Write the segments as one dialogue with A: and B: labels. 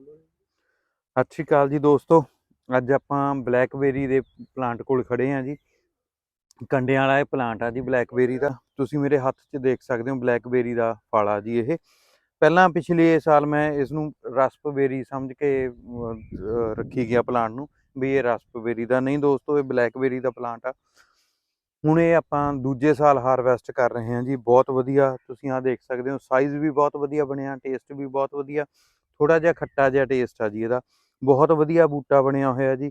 A: ਸਤਿ ਸ਼੍ਰੀ ਅਕਾਲ ਜੀ ਦੋਸਤੋ। ਅੱਜ ਆਪਾਂ ਬਲੈਕਬੇਰੀ ਦੇ ਪਲਾਂਟ ਕੋਲ ਖੜੇ ਹਾਂ ਜੀ। ਕੰਡਿਆਂ ਵਾਲਾ ਇਹ ਪਲਾਂਟ ਆ ਜੀ, ਬਲੈਕਬੇਰੀ ਦਾ। ਤੁਸੀਂ ਮੇਰੇ ਹੱਥ 'ਚ ਦੇਖ ਸਕਦੇ ਹੋ ਬਲੈਕਬੇਰੀ ਦਾ ਫਲ ਆ ਜੀ ਇਹ। ਪਹਿਲਾਂ ਪਿਛਲੇ ਸਾਲ ਮੈਂ ਇਸ ਨੂੰ ਰਸਪਬੇਰੀ ਸਮਝ ਕੇ ਰੱਖੀ ਗਿਆ ਪਲਾਂਟ ਨੂੰ ਵੀ ਇਹ ਰਸਪਬੇਰੀ ਦਾ। ਨਹੀਂ ਦੋਸਤੋ, ਇਹ ਬਲੈਕਬੇਰੀ ਦਾ ਪਲਾਂਟ ਆ। ਹੁਣ ਇਹ ਆਪਾਂ ਦੂਜੇ ਸਾਲ ਹਾਰਵੈਸਟ ਕਰ ਰਹੇ ਹਾਂ ਜੀ। ਬਹੁਤ ਵਧੀਆ। ਤੁਸੀਂ ਆ ਦੇਖ ਸਕਦੇ ਹੋ, ਸਾਈਜ਼ ਵੀ ਬਹੁਤ ਵਧੀਆ ਬਣਿਆ, ਟੇਸਟ ਵੀ ਬਹੁਤ ਵਧੀਆ। ਥੋੜਾ ਜਿਹਾ ਖੱਟਾ ਜਿਹਾ ਟੇਸਟ ਆ ਜੀ ਇਹਦਾ। ਬਹੁਤ ਵਧੀਆ ਬੂਟਾ ਬਣਿਆ ਹੋਇਆ ਜੀ।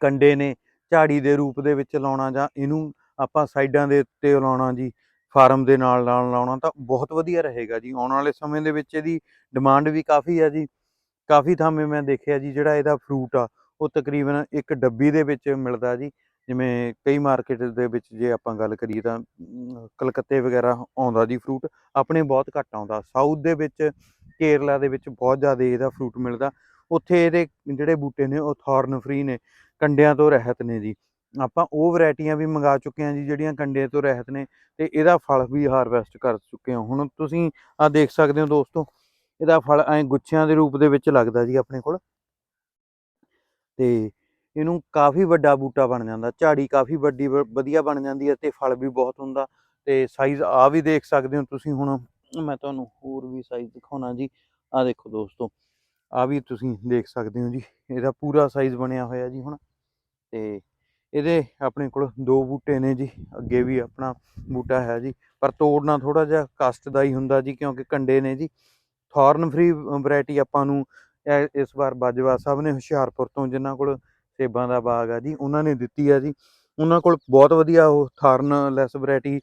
A: ਕੰਡੇ ਨੇ ਝਾੜੀ ਦੇ ਰੂਪ ਦੇ ਵਿੱਚ ਲਾਉਣਾ ਜਾਂ ਇਹਨੂੰ ਆਪਾਂ ਸਾਈਡਾਂ ਦੇ ਉੱਤੇ ਲਾਉਣਾ ਜੀ, ਫਾਰਮ ਦੇ ਨਾਲ ਨਾਲ ਲਾਉਣਾ ਤਾਂ ਬਹੁਤ ਵਧੀਆ ਰਹੇਗਾ ਜੀ। ਆਉਣ ਵਾਲੇ ਸਮੇਂ ਦੇ ਵਿੱਚ ਇਹਦੀ ਡਿਮਾਂਡ ਵੀ ਕਾਫੀ ਆ ਜੀ। ਕਾਫੀ ਥਾਵੇਂ ਮੈਂ ਦੇਖਿਆ ਜੀ ਜਿਹੜਾ ਇਹਦਾ ਫਰੂਟ ਆ, ਉਹ ਤਕਰੀਬਨ ਇੱਕ ਡੱਬੀ ਦੇ ਵਿੱਚ ਮਿਲਦਾ ਜੀ। ਜਿਵੇਂ ਕਈ ਮਾਰਕੀਟ ਦੇ ਵਿੱਚ ਜੇ ਆਪਾਂ ਗੱਲ ਕਰੀਏ ਤਾਂ ਕਲਕੱਤੇ ਵਗੈਰਾ ਆਉਂਦਾ ਜੀ ਫਰੂਟ ਆਪਣੇ ਬਹੁਤ ਘੱਟ ਆਉਂਦਾ। ਸਾਊਥ ਦੇ ਵਿੱਚ ਕੇਰਲਾ ਦੇ ਵਿੱਚ ਬਹੁਤ ਜ਼ਿਆਦਾ ਇਹਦਾ ਫਰੂਟ ਮਿਲਦਾ। ਉੱਥੇ ਇਹਦੇ ਜਿਹੜੇ ਬੂਟੇ ਨੇ ਉਹ ਥਾਰਨ ਫ੍ਰੀ ਨੇ, ਕੰਡਿਆਂ ਤੋਂ ਰਹਿਤ ਨੇ ਜੀ। ਆਪਾਂ ਉਹ ਵੈਰਾਈਟੀਆਂ ਵੀ ਮੰਗਾ ਚੁੱਕੇ ਹਾਂ ਜੀ, ਜਿਹੜੀਆਂ ਕੰਡੇ ਤੋਂ ਰਹਿਤ ਨੇ ਤੇ ਇਹਦਾ ਫਲ ਵੀ ਹਾਰਵੈਸਟ ਕਰ ਚੁੱਕੇ ਹਾਂ। ਹੁਣ ਤੁਸੀਂ ਆ ਦੇਖ ਸਕਦੇ ਹੋ ਦੋਸਤੋ, ਇਹਦਾ ਫਲ ਐ ਗੁੱਛਿਆਂ ਦੇ ਰੂਪ ਦੇ ਵਿੱਚ ਲੱਗਦਾ ਜੀ ਆਪਣੇ ਕੋਲ। ਤੇ ਇਹਨੂੰ ਕਾਫੀ ਵੱਡਾ ਬੂਟਾ ਬਣ ਜਾਂਦਾ, ਝਾੜੀ ਕਾਫੀ ਵੱਡੀ ਵ- ਵਧੀਆ ਬਣ ਜਾਂਦੀ ਹੈ ਤੇ ਫਲ ਵੀ ਬਹੁਤ ਹੁੰਦਾ। ਤੇ ਸਾਈਜ਼ ਆ ਵੀ ਦੇਖ ਸਕਦੇ ਹੋ ਤੁਸੀਂ ਹੁਣ ਮੈਂ ਤੁਹਾਨੂੰ ਹੋਰ ਵੀ ਸਾਈਜ਼ ਦਿਖਾਉਣਾ ਜੀ। ਆ ਦੇਖੋ ਦੋਸਤੋ ਆ ਵੀ ਤੁਸੀਂ ਦੇਖ ਸਕਦੇ ਹੋ ਜੀ। ਇਹਦਾ ਪੂਰਾ ਸਾਈਜ਼ ਬਣਿਆ ਹੋਇਆ ਜੀ ਹੁਣ। ਤੇ ਇਹਦੇ ਆਪਣੇ ਕੋਲ ਦੋ ਬੂਟੇ ਨੇ ਜੀ। ਅੱਗੇ ਵੀ ਆਪਣਾ ਬੂਟਾ ਹੈ ਜੀ। ਪਰ ਤੋੜਨਾ ਥੋੜਾ ਜਿਹਾ ਕਸ਼ਟ ਦਾ ਹੀ ਹੁੰਦਾ ਜੀ, ਕਿਉਂਕਿ ਕੰਡੇ ਨੇ ਜੀ। ਥਾਰਨ ਫ੍ਰੀ ਵੈਰਾਈਟੀ ਆਪਾਂ ਨੂੰ ਇਹ- ਇਸ ਵਾਰ ਬਾਜਵਾ ਸਾਹਿਬ ਨੇ ਹੁਸ਼ਿਆਰਪੁਰ ਤੋਂ ਜਿਨ੍ਹਾਂ ਕੋਲ ਸੇਬਾਂ ਦਾ ਬਾਗ ਆ ਜੀ, ਉਹਨਾਂ ਨੇ ਦਿੱਤੀ ਆ ਜੀ। ਉਹਨਾਂ ਕੋਲ ਬਹੁਤ ਵਧੀਆ ਉਹ ਥਾਰਨ ਲੈਸ ਵੈਰਾਈਟੀ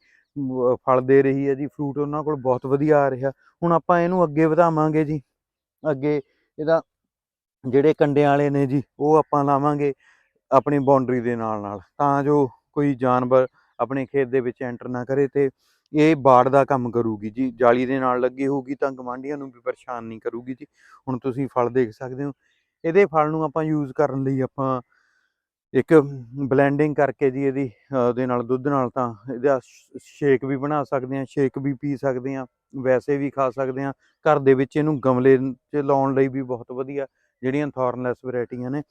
A: ਫਲ ਦੇ ਰਹੀ ਹੈ ਜੀ ਫਰੂਟ ਉਹਨਾਂ ਕੋਲ ਬਹੁਤ ਵਧੀਆ ਆ ਰਿਹਾ। ਹੁਣ ਆਪਾਂ ਇਹਨੂੰ ਅੱਗੇ ਵਧਾਵਾਂਗੇ ਜੀ। ਅੱਗੇ ਇਹਦਾ ਜਿਹੜੇ ਕੰਡਿਆਂ ਵਾਲੇ ਨੇ ਜੀ, ਉਹ ਆਪਾਂ ਲਾਵਾਂਗੇ ਆਪਣੀ ਬਾਉਂਡਰੀ ਦੇ ਨਾਲ ਨਾਲ ਤਾਂ ਜੋ ਕੋਈ ਜਾਨਵਰ ਆਪਣੇ ਖੇਤ ਦੇ ਵਿੱਚ ਐਂਟਰ ਨਾ ਕਰੇ ਤੇ ਇਹ ਬਾੜ ਦਾ ਕੰਮ ਕਰੂਗੀ ਜੀ। ਜਾਲੀ ਦੇ ਨਾਲ ਲੱਗੀ ਹੋਊਗੀ ਤਾਂ ਗਵਾਂਢੀਆਂ ਨੂੰ ਵੀ ਪਰੇਸ਼ਾਨ ਨਹੀਂ ਕਰੂਗੀ ਜੀ। ਹੁਣ ਤੁਸੀਂ ਫਲ ਦੇਖ ਸਕਦੇ ਹੋ। ਇਹਦੇ ਫਲ ਨੂੰ ਆਪਾਂ ਯੂਜ਼ ਕਰਨ ਲਈ ਆਪਾਂ ਇੱਕ ਬਲੈਂਡਿੰਗ ਕਰਕੇ ਜੀ ਇਹਦੀ ਅਹ, ਉਹਦੇ ਨਾਲ ਦੁੱਧ ਨਾਲ ਤਾਂ ਇਹਦਾ ਸ਼ੇਕ ਵੀ ਬਣਾ ਸਕਦੇ ਹਾਂ ਸ਼ੇਕ ਵੀ ਪੀ ਸਕਦੇ ਹਾਂ ਵੈਸੇ ਵੀ ਖਾ ਸਕਦੇ ਹਾਂ। ਘਰ ਦੇ ਵਿੱਚ ਇਹਨੂੰ ਗਮਲੇ 'ਚ ਲਾਉਣ ਲਈ ਵੀ ਬਹੁਤ ਵਧੀਆ ਜਿਹੜੀਆਂ ਥਾਰਨਲੈਸ ਵੈਰਾਈਟੀਆਂ ਨੇ।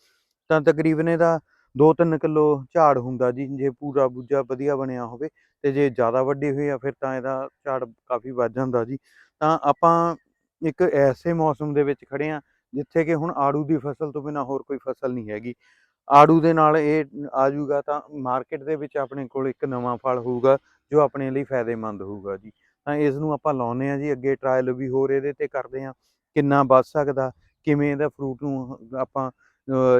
A: ਤਾਂ ਤਕਰੀਬਨ ਇਹਦਾ 2-3 ਕਿਲੋ ਝਾੜ ਹੁੰਦਾ ਜੀ ਜੇ ਪੂਰਾ ਬੂਜਾ ਵਧੀਆ ਬਣਿਆ ਹੋਵੇ ਤੇ ਜੇ ਜ਼ਿਆਦਾ ਵੱਡੀ ਹੋਈ ਆ ਫਿਰ ਤਾਂ ਇਹਦਾ ਝਾੜ ਕਾਫੀ ਵੱਧ ਜਾਂਦਾ ਜੀ। ਤਾਂ ਆਪਾਂ ਇੱਕ ਐਸੇ ਮੌਸਮ ਦੇ ਵਿੱਚ ਖੜੇ ਆ ਜਿੱਥੇ ਕਿ ਹੁਣ ਆੜੂ ਦੀ ਫਸਲ ਤੋਂ ਬਿਨਾ ਹੋਰ ਕੋਈ ਫਸਲ ਨਹੀਂ ਹੈਗੀ। ਆੜੂ ਦੇ ਨਾਲ ਇਹ ਆ ਜਾਊਗਾ ਤਾਂ ਮਾਰਕੀਟ ਦੇ ਵਿੱਚ ਆਪਣੇ ਕੋਲ ਇੱਕ ਨਵਾਂ ਫਲ ਹੋਊਗਾ, ਜੋ ਆਪਣੇ ਲਈ ਫਾਇਦੇਮੰਦ ਹੋਊਗਾ ਜੀ। ਤਾਂ ਇਸ ਨੂੰ ਆਪਾਂ ਲਾਉਨੇ ਆ ਜੀ, ਅੱਗੇ ਟਰਾਇਲ ਵੀ ਹੋਰ ਇਹਦੇ ਤੇ ਕਰਦੇ ਆ ਕਿੰਨਾ ਵੱਧ ਸਕਦਾ, ਕਿਵੇਂ ਇਹਦਾ ਫਰੂਟ ਨੂੰ ਆਪਾਂ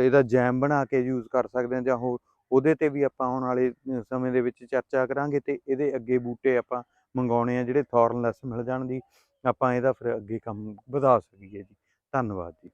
A: ਇਹਦਾ ਜੈਮ ਬਣਾ ਕੇ ਯੂਜ਼ ਕਰ ਸਕਦੇ ਹਾਂ ਜਾਂ ਹੋਰ, ਉਹਦੇ ਤੇ ਵੀ ਆਪਾਂ ਆਉਣ ਵਾਲੇ ਸਮੇਂ ਦੇ ਵਿੱਚ ਚਰਚਾ ਕਰਾਂਗੇ ਤੇ ਇਹਦੇ ਅੱਗੇ ਬੂਟੇ ਆਪਾਂ ਮੰਗਾਉਣੇ ਆ ਜਿਹੜੇ ਥੋਰਨਲੈਸ ਮਿਲ ਜਾਣ ਦੀ ਆਪਾਂ ਇਹਦਾ ਫਿਰ ਅੱਗੇ ਕੰਮ ਵਧਾ ਸਕੀਏ ਜੀ। ਧੰਨਵਾਦ ਜੀ।